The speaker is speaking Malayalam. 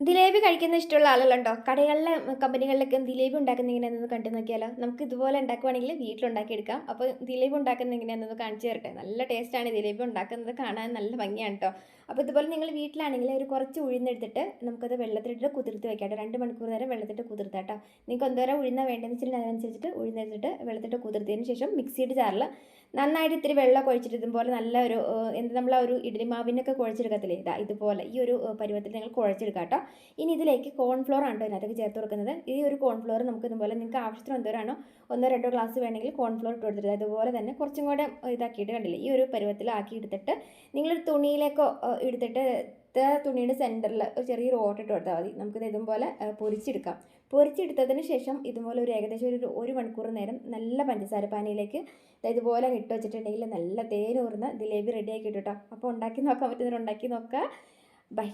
ജിലേബി കഴിക്കുന്ന ഇഷ്ടമുള്ള ആളുകളുണ്ടോ? കടകളിലെ കമ്പനികളിലൊക്കെ ജിലേബി ഉണ്ടാക്കുന്ന എങ്ങനെയാണെന്ന് കണ്ടു നോക്കിയാലോ. നമുക്ക് ഇതുപോലെ ഉണ്ടാക്കുവാണെങ്കിൽ വീട്ടിലുണ്ടാക്കിയെടുക്കാം. അപ്പോൾ ജിലേബി ഉണ്ടാക്കുന്ന എങ്ങനെയാണെന്ന് കാണിച്ചു തരട്ടെ. നല്ല ടേസ്റ്റാണ് ജിലേബി ഉണ്ടാക്കുന്നത്. കാണാൻ നല്ല ഭംഗിയാണ് കേട്ടോ അപ്പോൾ ഇതുപോലെ നിങ്ങൾ വീട്ടിലാണെങ്കിൽ ഒരു കുറച്ച് ഉഴുന്നെടുത്തിട്ട് നമുക്കത് വെള്ളത്തിലിട്ട് കുതിർത്ത് വെക്കാം കേട്ടോ. രണ്ട് മണിക്കൂർ നേരം വെള്ളത്തിട്ട് കുതിർത്താം കേട്ടോ. നിങ്ങൾക്ക് എന്തോരം ഉഴുന്ന വേണ്ടതെന്ന് വെച്ചിട്ടുണ്ടെങ്കിൽ അതനുസരിച്ചിട്ട് ഉഴുന്നെടുത്തിട്ട് വെള്ളത്തിട്ട് കുതിർത്തതിന് ശേഷം മിക്സിയുടെ ജാറിൽ നന്നായിട്ട് ഇത്തിരി വെള്ളം ഒഴിച്ചിട്ട് ഇതുപോലെ നല്ല ഒരു എന്ത് നമ്മൾ ആ ഒരു ഇഡ്ഡലി മാവിനൊക്കെ കുഴച്ചെടുക്കത്തില്ലേ? ഇതാ ഇതുപോലെ ഈ ഒരു പരുവത്തിൽ നിങ്ങൾ കുഴച്ചെടുക്കാം കേട്ടോ. ഇനി ഇതിലേക്ക് കോൺഫ്ലോർ ആണ് കേട്ടോ അതൊക്കെ ചേർത്ത് കൊടുക്കുന്നത്. ഈ ഒരു കോൺഫ്ലോർ നമുക്ക് ഇതുപോലെ നിങ്ങൾക്ക് ആവശ്യത്തിന് എന്തോരാണോ ഒന്നോ രണ്ടോ ഗ്ലാസ് വേണമെങ്കിൽ കോൺഫ്ലോർ ഇട്ട് കൊടുത്തിട്ട് അതുപോലെ തന്നെ കുറച്ചും കൂടെ ഇതാക്കിയിട്ട് കണ്ടില്ലേ? ഈ ഒരു പരുവത്തിൽ ആക്കി എടുത്തിട്ട് നിങ്ങളൊരു തുണിയിലേക്കോ എടുത്തിട്ട് തുണിയുടെ സെന്ററിൽ ഒരു ചെറിയ റോട്ട് ഇട്ട് കൊടുത്താൽ മതി. നമുക്കിത് ഇതുപോലെ പൊരിച്ചെടുക്കാം. പൊരിച്ചെടുത്തതിന് ശേഷം ഇതുപോലെ ഒരു ഏകദേശം ഒരു ഒരു മണിക്കൂർ നേരം നല്ല പഞ്ചസാര പാനിയിലേക്ക് ഇതുപോലെ ഇട്ട് വെച്ചിട്ടുണ്ടെങ്കിൽ നല്ല തേനൂർന്ന് ജിലേബി റെഡിയാക്കി ഇട്ടോ കേട്ടോ അപ്പോൾ ഉണ്ടാക്കി നോക്കാൻ പറ്റുന്നവർ ഉണ്ടാക്കി നോക്കുക ബൈ.